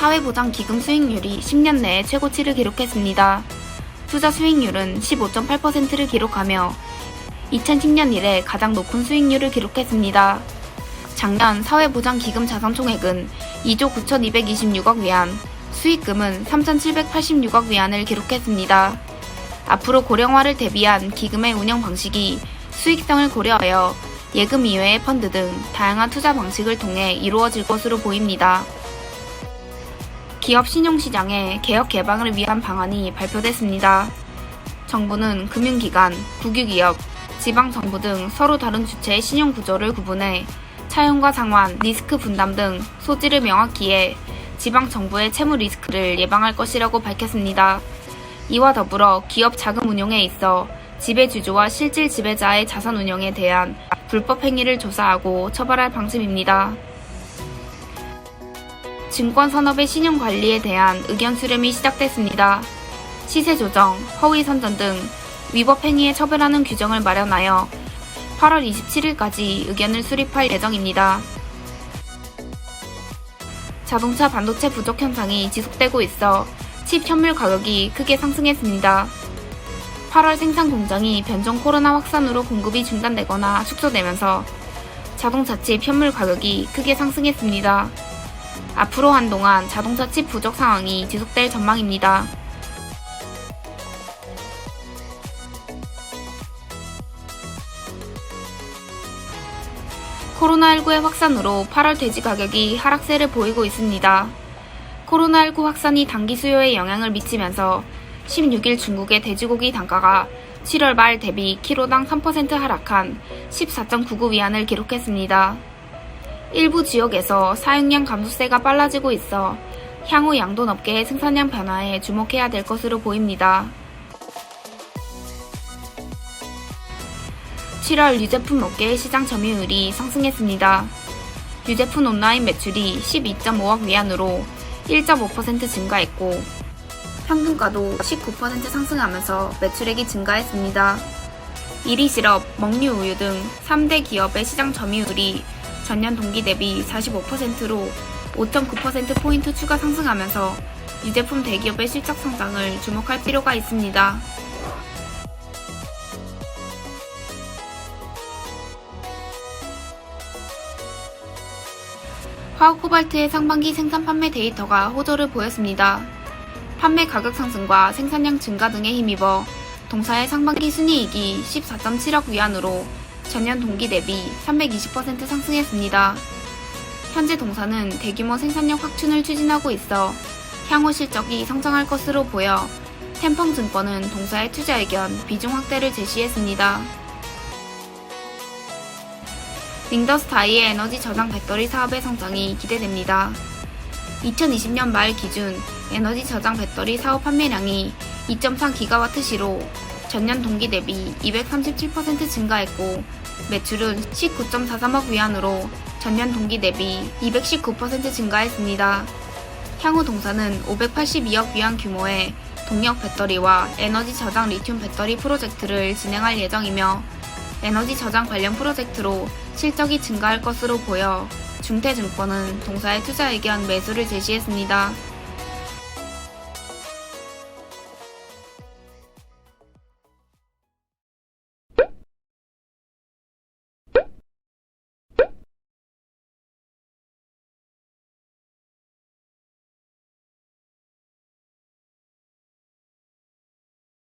사회보장기금 수익률이 10년 내에 최고치를 기록했습니다. 투자 수익률은 15.8%를 기록하며 2010년 이래 가장 높은 수익률을 기록했습니다. 작년 사회보장기금 자산 총액은 2조 9,226억 위안, 수익금은 3,786억 위안을 기록했습니다. 앞으로 고령화를 대비한 기금의 운영 방식이 수익성을 고려하여 예금 이외의 펀드 등 다양한 투자 방식을 통해 이루어질 것으로 보입니다. 기업 신용시장의 개혁 개방을 위한 방안이 발표됐습니다. 정부는 금융기관, 국유기업, 지방정부 등 서로 다른 주체의 신용 구조를 구분해 차용과 상환, 리스크 분담 등 소지를 명확히 해 지방정부의 채무 리스크를 예방할 것이라고 밝혔습니다. 이와 더불어 기업 자금 운용에 있어 지배주주와 실질 지배자의 자산 운용에 대한 불법 행위를 조사하고 처벌할 방침입니다. 증권산업의 신용 관리에 대한 의견 수렴이 시작됐습니다. 시세 조정, 허위 선전 등 위법 행위에 처벌하는 규정을 마련하여 8월 27일까지 의견을 수립할 예정입니다. 자동차 반도체 부족 현상이 지속되고 있어 칩 현물 가격이 크게 상승했습니다. 8월 생산 공장이 변종 코로나 확산으로 공급이 중단되거나 축소되면서 자동차 칩 현물 가격이 크게 상승했습니다. 앞으로 한동안 자동차 칩 부족 상황이 지속될 전망입니다. 코로나19의 확산으로 8월 돼지 가격이 하락세를 보이고 있습니다. 코로나19 확산이 단기 수요에 영향을 미치면서 16일 중국의 돼지고기 단가가 7월 말 대비 키로당 3% 하락한 14.99 위안을 기록했습니다. 일부 지역에서 사육량 감소세가 빨라지고 있어 향후 양돈업계의 생산량 변화에 주목해야 될 것으로 보입니다. 7월 유제품 업계의 시장 점유율이 상승했습니다. 유제품 온라인 매출이 12.5억 위안으로 1.5% 증가했고 평균가도 19% 상승하면서 매출액이 증가했습니다. 이리 시럽, 먹류 우유 등 3대 기업의 시장 점유율이 전년 동기 대비 45%로 5.9%포인트 추가 상승하면서 유제품 대기업의 실적 성장을 주목할 필요가 있습니다. 화학 코발트의 상반기 생산 판매 데이터가 호조를 보였습니다. 판매 가격 상승과 생산량 증가 등에 힘입어 동사의 상반기 순이익이 14.7억 위안으로 전년 동기 대비 320% 상승했습니다. 현재 동사는 대규모 생산력 확충을 추진하고 있어 향후 실적이 성장할 것으로 보여 템펑증권은 동사의 투자 의견 비중 확대를 제시했습니다. 링더스타이의 에너지 저장 배터리 사업의 성장이 기대됩니다. 2020년 말 기준 에너지 저장 배터리 사업 판매량이 2.3기가와트 시로 전년 동기 대비 237% 증가했고 매출은 19.43억 위안으로 전년 동기 대비 219% 증가했습니다. 향후 동사는 582억 위안 규모의 동력 배터리와 에너지 저장 리튬 배터리 프로젝트를 진행할 예정이며 에너지 저장 관련 프로젝트로 실적이 증가할 것으로 보여 중태증권은 동사의 투자 의견 매수를 제시했습니다.